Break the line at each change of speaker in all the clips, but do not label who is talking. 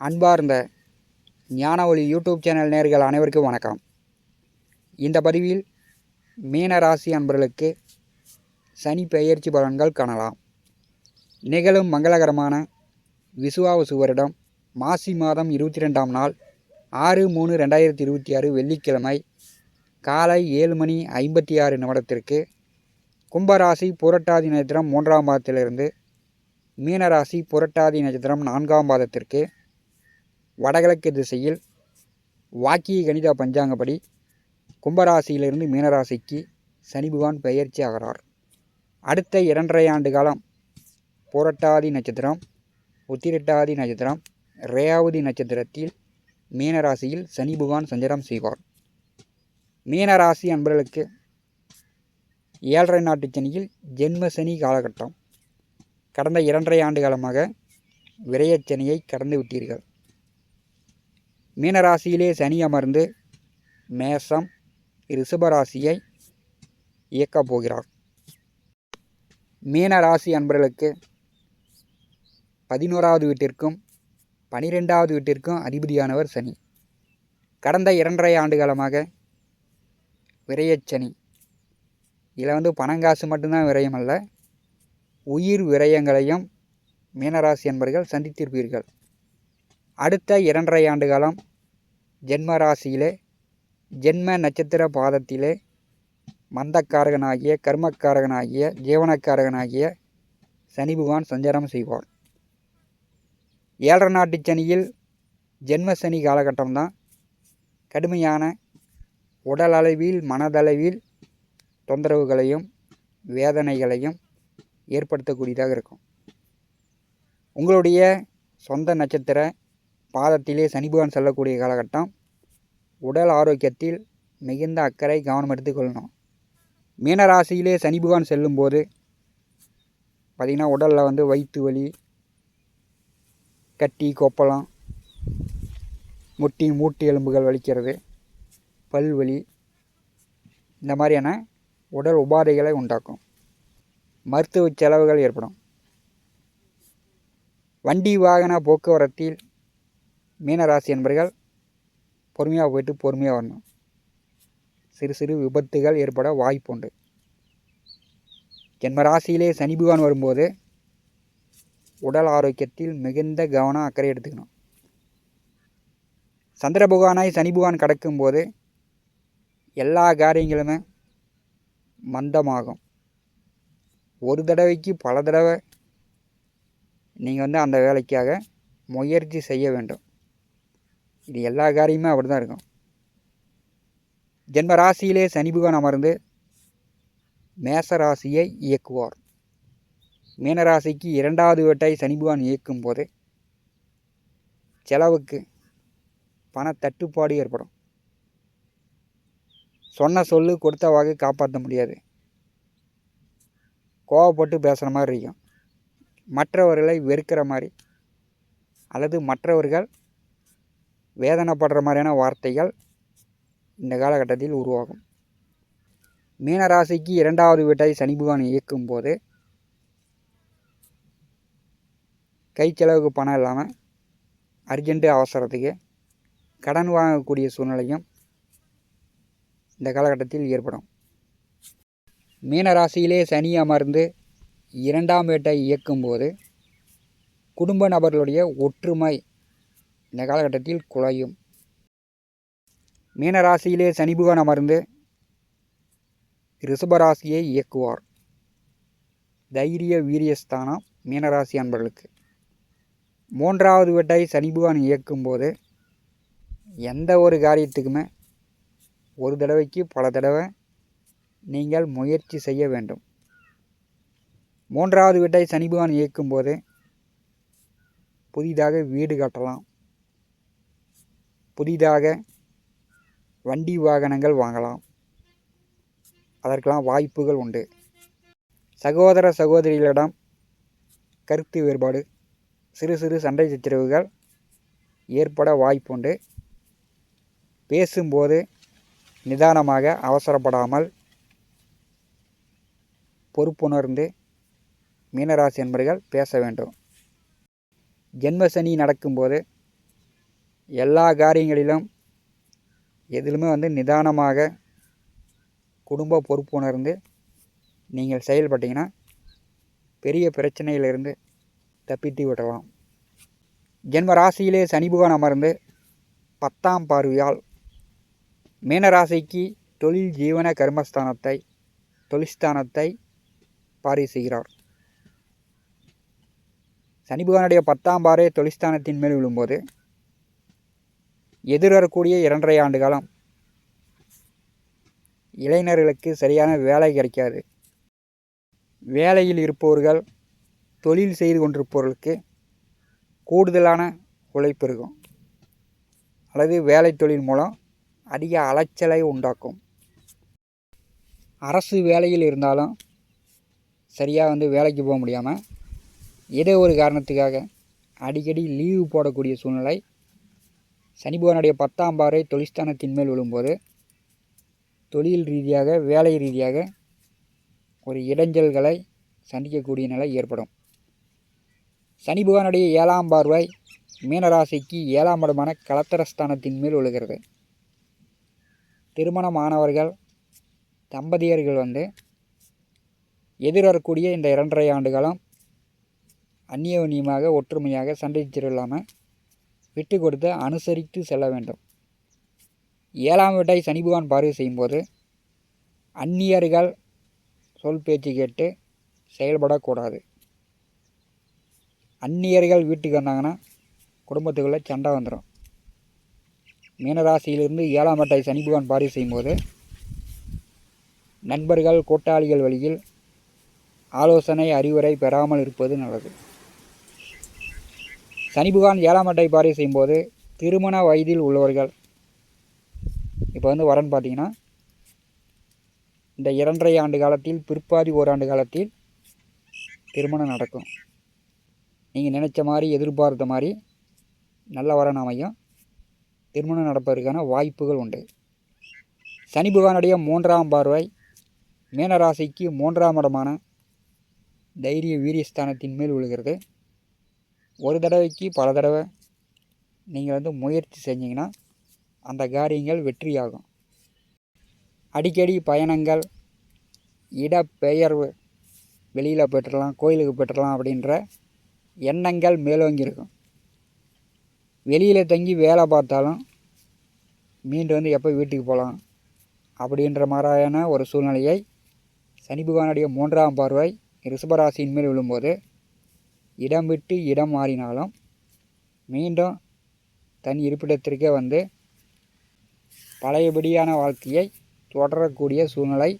அன்பார்ந்த ஞான ஒளி யூடியூப் சேனல் நேர்கள் அனைவருக்கும் வணக்கம். இந்த பதிவில் மீன ராசி அன்பர்களுக்கு சனி பெயர்ச்சி பலன்கள் காணலாம். நிகழும் மங்களகரமான விசுவாவசு வருடம் மாசி மாதம் இருபத்தி ரெண்டாம் நாள் ஆறு மூணு ரெண்டாயிரத்தி இருபத்தி ஆறு வெள்ளிக்கிழமை காலை ஏழு மணி ஐம்பத்தி ஆறு நிமிடத்திற்கு கும்பராசி புரட்டாதி நட்சத்திரம் மூன்றாம் பாதத்திலிருந்து மீனராசி புரட்டாதி நட்சத்திரம் நான்காம் பாதத்திற்கு வடகிழக்கு திசையில் வாக்கிய கணித பஞ்சாங்கப்படி கும்பராசியிலிருந்து மீனராசிக்கு சனி பகவான் பெயர்ச்சி ஆகிறார். அடுத்த இரண்டரை ஆண்டு காலம் புரட்டாதி நட்சத்திரம் உத்திரட்டாதி நட்சத்திரம் ரேயாவதி நட்சத்திரத்தில் மீனராசியில் சனி பகவான் சஞ்சாரம் செய்வார். மீனராசி அன்பர்களுக்கு ஏழரை நாட்டு சனியில் ஜென்ம சனி காலகட்டம். கடந்த இரண்டரை ஆண்டு காலமாக விரயச்சனியை கடந்து விட்டீர்கள். மீனராசியிலே சனி அமர்ந்து மேசம் ரிஷபராசியை இயக்கப் போகிறார். மீனராசி அன்பர்களுக்கு பதினோராவது வீட்டிற்கும் பனிரெண்டாவது வீட்டிற்கும் அதிபதியானவர் சனி. கடந்த இரண்டரை ஆண்டு காலமாக விரயச்சனி இதில் வந்து பணங்காசு மட்டும்தான் விரயம் அல்ல உயிர் விரயங்களையும் மீனராசி என்பர்கள் சந்தித்திருப்பீர்கள். அடுத்த இரண்டரை ஆண்டு காலம் ஜென்ம ராசியிலே ஜென்ம நட்சத்திர பாதத்திலே மந்தக்காரகனாகிய கர்மக்காரகனாகிய ஜீவனக்காரகனாகிய சனி பகவான் சஞ்சாரம் செய்வார். ஏழரை நாட்டு சனியில் ஜென்ம சனி காலகட்டம்தான். கடுமையான உடலளவில் மனதளவில் தொந்தரவுகளையும் வேதனைகளையும் ஏற்படுத்தக்கூடியதாக இருக்கும். உங்களுடைய சொந்த நட்சத்திர பாதத்திலே சனி பகவான் செல்லக்கூடிய காலகட்டம் உடல் ஆரோக்கியத்தில் மிகுந்த அக்கறை கவனம் எடுத்துக்கொள்ளணும் மீனராசியிலே சனி பகவான் செல்லும்போது பார்த்திங்கன்னா உடலில் வந்து வயிற்று வலி கட்டி கொப்பளம் முட்டி மூட்டு எலும்புகள் வலிக்கிறது பல் வலி இந்த மாதிரியான உடல் உபாதைகளை உண்டாக்கும். மருத்துவ செலவுகள் ஏற்படும். வண்டி வாகன போக்குவரத்தில் மீனராசி என்பர்கள் பொறுமையாக போயிட்டு பொறுமையாக வரணும். சிறு சிறு விபத்துகள் ஏற்பட வாய்ப்புண்டு. ஜென்ம ராசியிலே சனி பகவான் வரும்போது உடல் ஆரோக்கியத்தில் மிகுந்த கவனம் அக்கறை எடுத்துக்கணும். சந்திர பகவானாய் சனி பகவான் கடக்கும்போது எல்லா காரியங்களுமே மந்தமாகும். ஒரு தடவைக்கு பல தடவை நீங்கள் வந்து அந்த வேலைக்காக முயற்சி செய்ய வேண்டும். இது எல்லா காரியமுமே அப்படி தான் இருக்கும். ஜென்ம ராசியிலே சனி பகவான் அமர்ந்து மேச ராசியை இயக்குவார். மீனராசிக்கு இரண்டாவது வேட்டை சனி பகவான் இயக்கும் போது செலவுக்கு பண தட்டுப்பாடு ஏற்படும். சொன்ன சொல்லு கொடுத்த வாக்கு காப்பாற்ற முடியாது. கோவப்பட்டு பேசுகிற மாதிரி இருக்கும். மற்றவர்களை வெறுக்கிற மாதிரி அல்லது மற்றவர்கள் வேதனைப்படுற மாதிரியான வார்த்தைகள் இந்த காலகட்டத்தில் உருவாகும். மீனராசிக்கு இரண்டாவது வீட்டை சனி பகவான் இயக்கும் போது கை செலவுக்கு பணம் இல்லாமல் அர்ஜென்ட்டு அவசரத்துக்கு கடன் வாங்கக்கூடிய சூழ்நிலையும் இந்த காலகட்டத்தில் ஏற்படும். மீனராசியிலே சனி அமர்ந்து இரண்டாம் வீட்டை இயக்கும்போது குடும்ப நபர்களுடைய ஒற்றுமை இந்த காலகட்டத்தில் குலையும் மீனராசியிலே சனி அமர்ந்து ரிஷபராசியை இயக்குவார். தைரிய வீரியஸ்தானம் மீனராசி அன்பர்களுக்கு. மூன்றாவது வீட்டை சனிபுகான் இயக்கும்போது எந்த ஒரு காரியத்துக்குமே ஒரு தடவைக்கு பல தடவை நீங்கள் முயற்சி செய்ய வேண்டும். மூன்றாவது வீட்டை சனிபகவான் இயக்கும்போது புதிதாக வீடு கட்டலாம். புதிதாக வண்டி வாகனங்கள் வாங்கலாம். அதற்கெல்லாம் வாய்ப்புகள் உண்டு. சகோதர சகோதரிகளிடம் கருத்து வேறுபாடு சிறு சிறு சண்டை சச்சரவுகள் ஏற்பட வாய்ப்புண்டு. பேசும்போது நிதானமாக அவசரப்படாமல் பொறுப்புணர்ந்து மீனராசி என்பர்கள் பேச வேண்டும். ஜென்மசனி நடக்கும்போது எல்லா காரியங்களிலும் எதிலுமே வந்து நிதானமாக குடும்ப பொறுப்புணர்ந்து நீங்கள் செயல்பட்டீங்கன்னா பெரிய பிரச்சனையிலிருந்து தப்பித்து விடலாம். ஜென்ம ராசியிலே சனி அமர்ந்து பத்தாம் பார்வையால் மீனராசிக்கு தொழில் ஜீவன கர்மஸ்தானத்தை தொழிற்ஸ்தானத்தை பார்வை செய்கிறார். சனி பத்தாம் பாறை தொழிற்ஸ்தானத்தின் மேல் விழும்போது எதிர்வரக்கூடிய இரண்டரை ஆண்டு காலம். இளைஞர்களுக்கு சரியான வேலை கிடைக்காது. வேலையில் இருப்பவர்கள் தொழில் செய்து கொண்டிருப்பவர்களுக்கு கூடுதலான உழைப்பு இருக்கும். அல்லது வேலை தொழில் மூலம் அதிக அலைச்சலை உண்டாக்கும். அரசு வேலையில் இருந்தாலும் சரியாக வந்து வேலைக்கு போக முடியாமல் ஏதோ ஒரு காரணத்துக்காக அடிக்கடி லீவு போடக்கூடிய சூழ்நிலை சனி பகவானுடைய பத்தாம் பாறை தொழிற்ஸ்தானத்தின் மேல் விழும்போது தொழில் ரீதியாக வேலை ரீதியாக ஒரு இடைஞ்சல்களை சந்திக்கக்கூடிய நிலை ஏற்படும். சனி பகவானுடைய ஏழாம் பார்வை மீனராசிக்கு ஏழாம் இடமான கலத்தரஸ்தானத்தின் மேல் விழுகிறது. திருமணமானவர்கள் தம்பதியர்கள் வந்து எதிர்வரக்கூடிய இந்த இரண்டரை ஆண்டு காலம் அந்நியோன்யமாக ஒற்றுமையாக சண்டை இல்லாமல் விட்டு கொடுத்து அனுசரித்து செல்ல வேண்டும். ஏழாம் வீட்டை சனி பகவான் பார்வை செய்யும்போது அந்நியர்கள் சொல் பேச்சு கேட்டு செயல்படக்கூடாது. அந்நியர்கள் வீட்டுக்கு வந்தாங்கன்னா குடும்பத்துக்குள்ளே சண்டை வந்துடும் மீனராசியிலிருந்து ஏழாம் வீட்டை சனி பகவான் பார்வை செய்யும்போது நண்பர்கள் கூட்டாளிகள் வழியில் ஆலோசனை அறிவுரை பெறாமல் இருப்பது நல்லது. சனிபுகான் ஏழாம் அட்டை பாறை செய்யும்போது திருமண வயதில் உள்ளவர்கள். இப்போ வந்து வரன் பார்த்தீங்கன்னா இந்த இரண்டரை ஆண்டு காலத்தில் பிற்பாதி ஓராண்டு காலத்தில் திருமணம் நடக்கும். நீங்கள் நினச்ச மாதிரி எதிர்பார்த்த மாதிரி நல்ல வரன் அமையும். திருமணம் நடப்பதற்கான வாய்ப்புகள் உண்டு. சனி பகவானுடைய மூன்றாம் பார்வை மீனராசிக்கு மூன்றாம் இடமான தைரிய வீரியஸ்தானத்தின் மேல் விழுகிறது. ஒரு தடவைக்கு பல தடவை நீங்கள் வந்து முயற்சி செஞ்சிங்கன்னா அந்த காரியங்கள் வெற்றியாகும். அடிக்கடி பயணங்கள் இடப்பெயர்வு வெளியில் போய்ட்டுலாம் கோயிலுக்கு போய்ட்டுலாம் அப்படின்ற எண்ணங்கள் மேலோங்கியிருக்கும் வெளியில் தங்கி வேலை பார்த்தாலும் மீண்டு வந்து எப்போ வீட்டுக்கு போகலாம் அப்படின்ற மாதிரியான ஒரு சூழ்நிலையை சனி பகவானுடைய மூன்றாம் பார்வை ரிஷபராசியின் மேல் விழும்போது இடம் விட்டு இடம் மாறினாலும் மீண்டும் தன் இருப்பிடத்திற்கே வந்து பழையபடியான வாழ்க்கையை தொடரக்கூடிய சூழ்நிலை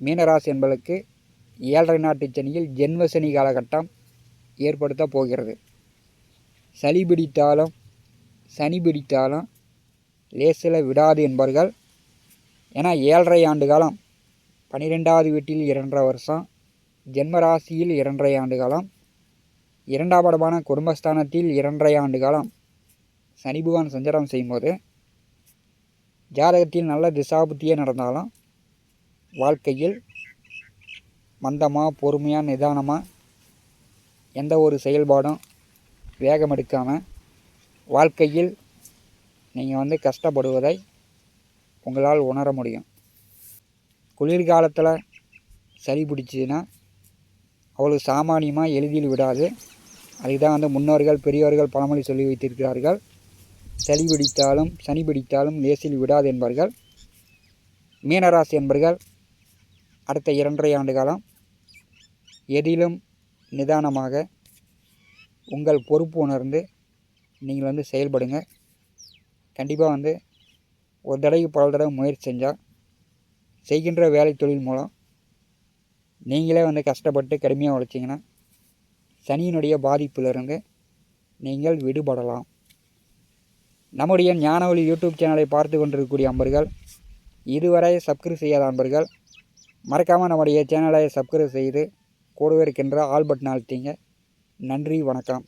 மீனராசி என்பதற்கு ஏழரை நாட்டு சனியில் ஜென்ம சனி காலகட்டம் ஏற்படுத்த போகிறது. சளி பிடித்தாலும் சனி பிடித்தாலும் லேசில் விடாது என்பவர்கள் ஏன்னா ஏழரை ஆண்டு காலம் பன்னிரெண்டாவது வீட்டில் இரண்டரை வருஷம் ஜென்மராசியில் இரண்டரை ஆண்டு காலம் இரண்டாம் படமான குடும்பஸ்தானத்தில் இரண்டரை ஆண்டு காலம் சனி பகவான் சஞ்சாரம் செய்யும்போது ஜாதகத்தில் நல்ல திசாபுத்தியே நடந்தாலும் வாழ்க்கையில் மந்தமாக பொறுமையாக நிதானமாக எந்த ஒரு செயல்பாடும் வேகம் எடுக்காமல் வாழ்க்கையில் நீங்கள் வந்து கஷ்டப்படுவதை உங்களால் உணர முடியும். குளிர்காலத்தில் சளி பிடிச்சிதுன்னா அவ்வளோ சாமானியமாக எளிதில் விடாது. அதுக்கு தான் வந்து முன்னோர்கள் பெரியவர்கள் பழமொழி சொல்லி வைத்திருக்கிறார்கள். சளி பிடித்தாலும் சனி பிடித்தாலும் லேசில் விடாது என்பார்கள். மீனராசி என்பர்கள் அடுத்த இரண்டரை ஆண்டு காலம் எதிலும் நிதானமாக உங்கள் பொறுப்பு உணர்ந்து நீங்கள் வந்து செயல்படுங்க. கண்டிப்பாக வந்து ஒரு தடவை பல தடவை முயற்சி செஞ்சால் செய்கின்ற வேலை தொழில் மூலம் நீங்களே வந்து கஷ்டப்பட்டு கடுமையாக உழைச்சிங்கன்னா சனியினுடைய பாதிப்பிலிருந்து நீங்கள் விடுபடலாம். நம்முடைய ஞானவழி யூடியூப் சேனலை பார்த்து கொண்டிருக்கக்கூடிய அன்பர்கள் இதுவரை சப்ஸ்கிரைப் செய்யாத அன்பர்கள் மறக்காமல் நம்முடைய சேனலை சப்ஸ்கிரைப் செய்து கூடவே இருக்கின்ற ஆல் பட்டன் அழுத்திங்க. நன்றி வணக்கம்.